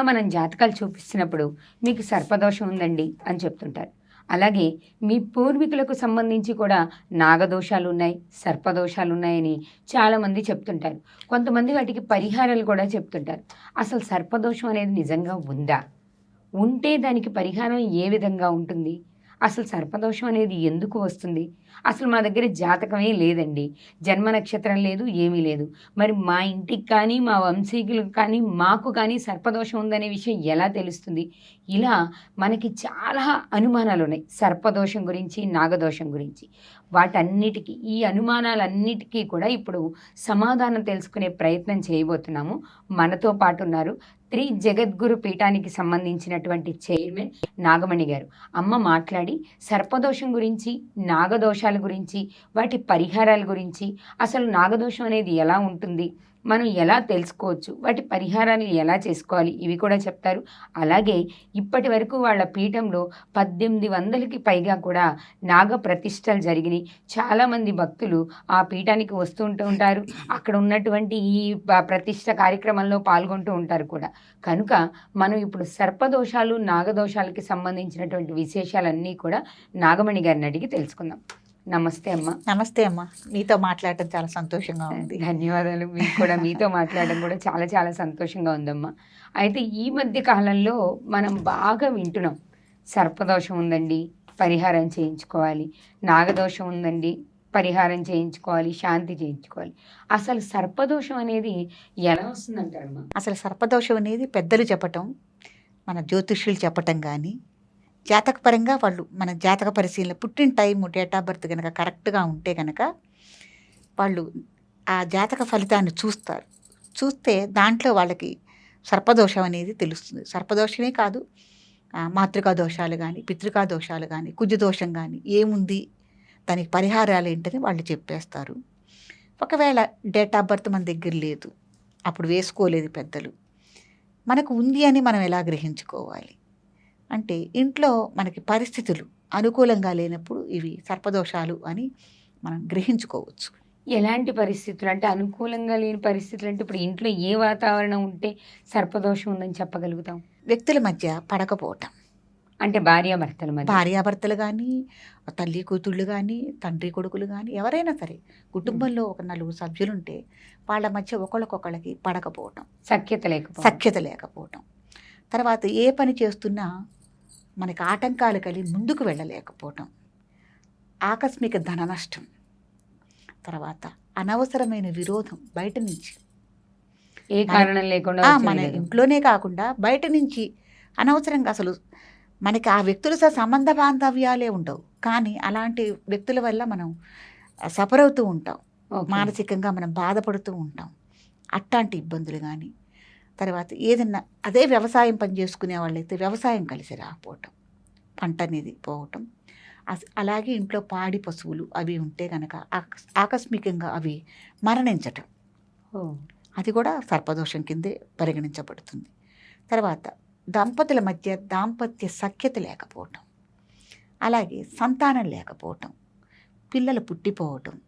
మనం జాతకాలు చూపిస్తున్నప్పుడు మీకు సర్పదోషం ఉందండి అని చెప్తుంటారు. అలాగే మీ పూర్వీకులకు సంబంధించి కూడా నాగదోషాలు ఉన్నాయి సర్పదోషాలు ఉన్నాయని చాలామంది చెప్తుంటారు. కొంతమంది వాటికి పరిహారాలు కూడా చెప్తుంటారు. అసలు సర్పదోషం అనేది నిజంగా ఉందా? ఉంటే దానికి పరిహారం ఏ విధంగా ఉంటుంది? అసలు సర్పదోషం అనేది ఎందుకు వస్తుంది? అసలు మా దగ్గర జాతకమే లేదండి. జన్మ నక్షత్రం లేదు ఏమీ లేదు. మరి మా ఇంటికి కానీ మా వంశీకులకు కానీ మాకు కానీ సర్పదోషం ఉందనే విషయం ఎలా తెలుస్తుంది? ఇలా మనకి చాలా అనుమానాలు ఉన్నాయి. సర్పదోషం గురించి నాగదోషం గురించి. వాటన్నిటికీ ఈ అనుమానాలన్నిటికీ కూడా ఇప్పుడు సమాధానం తెలుసుకునే ప్రయత్నం చేయబోతున్నాము. మనతో పాటు ఉన్నారు త్రి జగద్గురు పీఠానికి సంబంధించినటువంటి చైర్మన్ నాగమణి గారు. అమ్మ మాట్లాడి సర్పదోషం గురించి నాగదోషాల గురించి వాటి పరిహారాల గురించి అసలు నాగదోషం అనేది ఎలా ఉంటుంది? మనం ఎలా తెలుసుకోవచ్చు? వాటి పరిహారాలు ఎలా చేసుకోవాలి? ఇవి కూడా చెప్తారు. అలాగే ఇప్పటి వరకు వాళ్ళ పీఠంలో పద్దెనిమిది వందలకి పైగా కూడా నాగ ప్రతిష్టలు జరిగినాయి. చాలామంది భక్తులు ఆ పీఠానికి వస్తుంటూ ఉంటారు. అక్కడ ఉన్నటువంటి ఈ ప్రతిష్ట కార్యక్రమంలో పాల్గొంటూ ఉంటారు కూడా. కనుక మనం ఇప్పుడు సర్పదోషాలు నాగదోషాలకి సంబంధించినటువంటి విశేషాలన్నీ కూడా నాగమణి గారిని అడిగి తెలుసుకుందాం. నమస్తే అమ్మ. నమస్తే అమ్మా. మీతో మాట్లాడటం చాలా సంతోషంగా ఉంది. ధన్యవాదాలు. మీకు కూడా మీతో మాట్లాడడం కూడా చాలా చాలా సంతోషంగా ఉందమ్మా. అయితే ఈ మధ్య కాలంలో మనం బాగా వింటున్నాం. సర్పదోషం ఉందండి పరిహారం చేయించుకోవాలి. నాగదోషం ఉందండి పరిహారం చేయించుకోవాలి శాంతి చేయించుకోవాలి. అసలు సర్పదోషం అనేది ఎలా వస్తుందంటారమ్మా? అసలు సర్పదోషం అనేది పెద్దలు చెప్పటం మన జ్యోతిష్యులు చెప్పటం కానీ జాతకపరంగా వాళ్ళు మన జాతక పరిశీలన పుట్టిన టైము డేట్ ఆఫ్ బర్త్ కనుక కరెక్ట్గా ఉంటే కనుక వాళ్ళు ఆ జాతక ఫలితాన్ని చూస్తారు. చూస్తే దాంట్లో వాళ్ళకి సర్పదోషం అనేది తెలుస్తుంది. సర్పదోషమే కాదు మాతృకా దోషాలు కానీ పితృకా దోషాలు కానీ కుజదోషం కానీ ఏముంది? దానికి పరిహారాలు ఏంటని వాళ్ళు చెప్పేస్తారు. ఒకవేళ డేట్ ఆఫ్ బర్త్ మన దగ్గర లేదు అప్పుడు వేసుకోలేదు పెద్దలు. మనకు ఉంది అని మనం ఎలా గ్రహించుకోవాలి? అంటే ఇంట్లో మనకి పరిస్థితులు అనుకూలంగా లేనప్పుడు ఇవి సర్పదోషాలు అని మనం గ్రహించుకోవచ్చు. ఎలాంటి పరిస్థితులు? అంటే అనుకూలంగా లేని పరిస్థితులు అంటే ఇప్పుడు ఇంట్లో ఏ వాతావరణం ఉంటే సర్పదోషం ఉందని చెప్పగలుగుతాం? వ్యక్తుల మధ్య పడకపోవటం. అంటే భార్యాభర్తల మధ్య. భార్యాభర్తలు కానీ తల్లి కూతుళ్ళు కానీ తండ్రి కొడుకులు కానీ ఎవరైనా సరే కుటుంబంలో ఒక నలుగురు సభ్యులు ఉంటే వాళ్ళ మధ్య ఒకళ్ళకొకళ్ళకి పడకపోవటం. సఖ్యత లేకపోతే సఖ్యత లేకపోవటం. తర్వాత ఏ పని చేస్తున్నా మనకి ఆటంకాలు కలిగి ముందుకు వెళ్ళలేకపోవటం. ఆకస్మిక ధన నష్టం. తర్వాత అనవసరమైన విరోధం బయట నుంచి. ఏ కారణం లేకుండా మన. ఇంట్లోనే కాకుండా బయట నుంచి అనవసరంగా అసలు మనకి ఆ వ్యక్తులతో సంబంధ బాంధవ్యాలే ఉండవు. కానీ అలాంటి వ్యక్తుల వల్ల మనం సఫర్ అవుతూ ఉంటాం. మానసికంగా మనం బాధపడుతూ ఉంటాం. అట్లాంటి ఇబ్బందులు కానీ తర్వాత ఏదన్నా అదే వ్యవసాయం పని చేసుకునే వాళ్ళైతే వ్యవసాయం కలిసి రాకపోవటం పంట అనేది పోవటం. అస్- అలాగే ఇంట్లో పాడి పశువులు అవి ఉంటే కనుక ఆకస్- ఆకస్మికంగా అవి మరణించటం. అది కూడా సర్పదోషం కిందే పరిగణించబడుతుంది. తర్వాత దంపతుల మధ్య దాంపత్య సఖ్యత లేకపోవటం. అలాగే సంతానం లేకపోవటం. పిల్లలు పుట్టిపోవటం.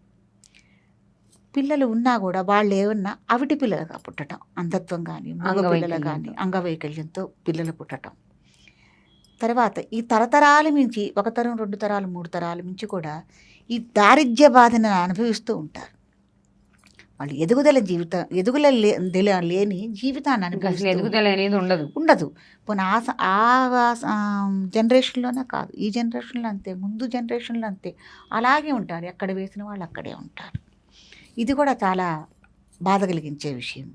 పిల్లలు ఉన్నా కూడా వాళ్ళు ఏమన్నా అవిటి పిల్లలుగా పుట్టడం అంధత్వం కానీ మగ పిల్లలు కానీ అంగవైకల్యంతో. పిల్లలు పుట్టడం తర్వాత ఈ తరతరాల మించి ఒక తరం రెండు తరాలు మూడు తరాల మించి కూడా ఈ దారిద్ర్య బాధను అనుభవిస్తూ ఉంటారు. వాళ్ళు ఎదుగుదల జీవితం ఎదుగుల లేని జీవితాన్ని ఇంకా అసలు అనుభవిస్తూ ఎదుగుదల అనేది ఉండదు. ఉండదు. పోనీ ఆ జనరేషన్లోనే కాదు. ఈ జనరేషన్లో అంతే ముందు జనరేషన్లో అంతే. అలాగే ఉంటారు. ఎక్కడ వేసిన వాళ్ళు అక్కడే ఉంటారు. ఇది కూడా చాలా బాధ కలిగించే విషయం.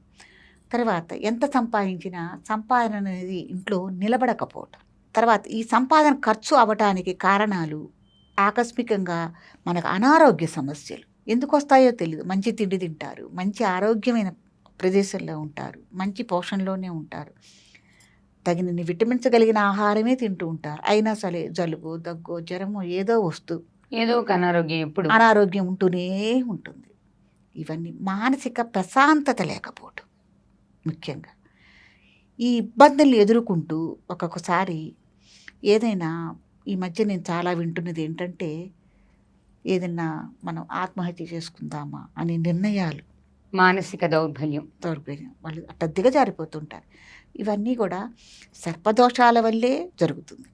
తర్వాత ఎంత సంపాదించినా సంపాదన అనేది ఇంట్లో నిలబడకపోవటం. తర్వాత ఈ సంపాదన ఖర్చు అవ్వటానికి కారణాలు ఆకస్మికంగా మనకు అనారోగ్య సమస్యలు. ఎందుకు వస్తాయో తెలియదు మంచి తిండి తింటారు. మంచి ఆరోగ్యమైన ప్రదేశంలో ఉంటారు. మంచి పోషణలోనే ఉంటారు. తగినన్ని విటమిన్స్ కలిగిన ఆహారమే తింటూ ఉంటారు. అయినా సరే జలుబు దగ్గు జ్వరము ఏదో వస్తూ ఏదో ఒక అనారోగ్యం ఎప్పుడు. అనారోగ్యం ఉంటూనే ఉంటుంది. ఇవన్నీ మానసిక ప్రశాంతత లేకపోవటం ముఖ్యంగా. ఈ ఇబ్బందుల్ని ఎదుర్కొంటూ ఒక్కొక్కసారి ఏదైనా ఈ మధ్య నేను చాలా వింటున్నది ఏంటంటే ఏదైనా మనం ఆత్మహత్య చేసుకుందామా అనే నిర్ణయాలు. మానసిక దౌర్బల్యం. దౌర్బల్యం. వాళ్ళు అట్ట దిగజారిపోతుంటారు. ఇవన్నీ కూడా సర్పదోషాల వల్లే జరుగుతుంది.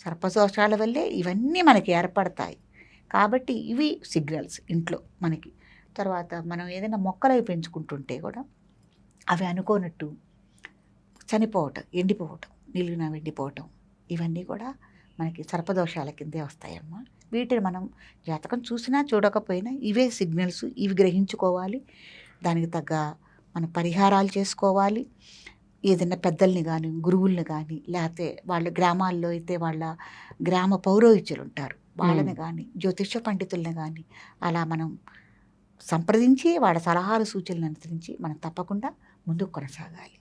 సర్పదోషాల వల్లే ఇవన్నీ మనకి ఏర్పడతాయి. కాబట్టి ఇవి సిగ్నల్స్ ఇంట్లో మనకి. తర్వాత మనం ఏదైనా మొక్కలు అవి పెంచుకుంటుంటే కూడా అవి అనుకోనట్టు చనిపోవటం ఎండిపోవటం నిలుగున ఎండిపోవటం ఇవన్నీ కూడా మనకి సర్పదోషాల కిందే వస్తాయమ్మా. వీటిని మనం జాతకం చూసినా చూడకపోయినా ఇవే సిగ్నల్స్ ఇవి గ్రహించుకోవాలి. దానికి తగ్గ మన పరిహారాలు చేసుకోవాలి. ఏదైనా పెద్దల్ని కానీ గురువుల్ని కానీ లేకపోతే వాళ్ళ గ్రామాల్లో అయితే వాళ్ళ గ్రామ పౌరోహిత్యులు ఉంటారు. వాళ్ళని కానీ జ్యోతిష పండితుల్ని కానీ అలా మనం సంప్రదించి వాళ్ళ సలహాలు సూచనలు అనుసరించి మనం తప్పకుండా ముందుకు కొనసాగాలి.